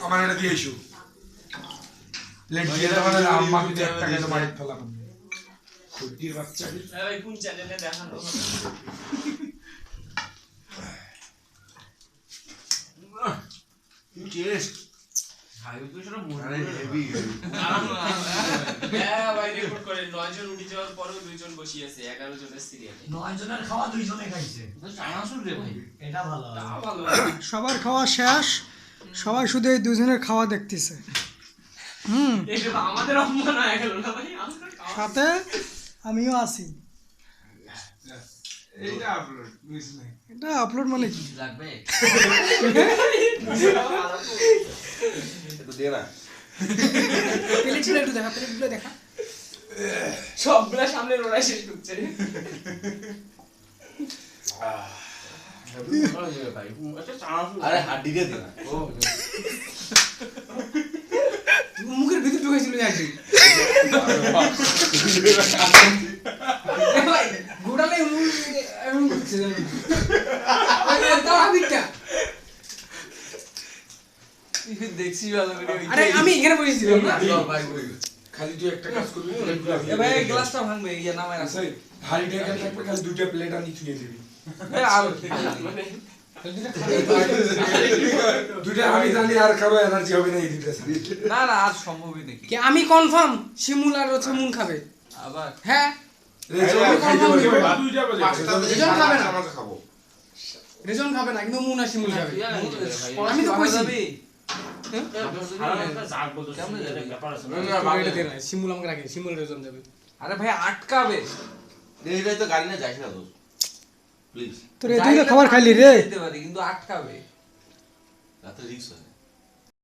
আমার এটা দিয়ে এসো প্লেট দিয়ে দেওয়া হলে আম্মা কিন্তু একটা খেলে বাড়িতে ফেলাম কুটির বাচ্চা। ভাই কোন চ্যানেলে দেখানো টেস্ট আরে হেভি হ্যাঁ ভাই রেকর্ড করে নয় জন উঠে যাওয়ার পরেও দুইজন বসে আছে এগারো জনের সিরিয়ালে নয় জনের খাওয়া দুইজনে খাইছে। চানাচুর রে ভাই। এটা ভালো। তা ভালো। সবার খাওয়া শেষ সবাই শুধু এই দুজনের খাওয়া দেখতেছে। হুম। আমাদের অপমান হয়ে গেল না ভাই সাথে আমিও আছি। এইটা আপলোড মিস নাই। এটা আপলোড মানে কি? লাগবে? একটু দিয়ে না। প্লেটগুলো একটু দেখা প্লেটগুলো দেখা। সবগুলা সামনে শেষ ঢুকছে আরে হাড্ডি দিয়ে দিন মুখের ভিতর ঢুকেছিল গোটালে এমন করছে দেখছি ভালো করে? আরে আমি এখানে বসেছিলাম না? ভাই বই। খালি তুই একটা কাজ করবি এ ভাই এই গ্লাসটা ভাঙবে ইয়া নামায় রাখো। হাড়িটা এখানে থাকবে খালি দুইটা প্লেট আনি ছুঁয়ে দিবি। আর আমি জানি আর আমি কনফার্ম শিমুল আর হচ্ছে মুন খাবে। আবার? হ্যাঁ। রেজন খাবে না? খাব। রেজন খাবে না কিন্তু মুন আর শিমুল খাবে। আমি তো কইছি। শিমুল আমাকে রাখে শিমুল রেজন যাবে আরে ভাই আটকাবে এই তো গাড়ি না যাইস না তো প্লিজ তোর এই দুইটা খাবার খাইলি রে যেতে পারি কিন্তু আটকাবে রাতে রিক্স হয়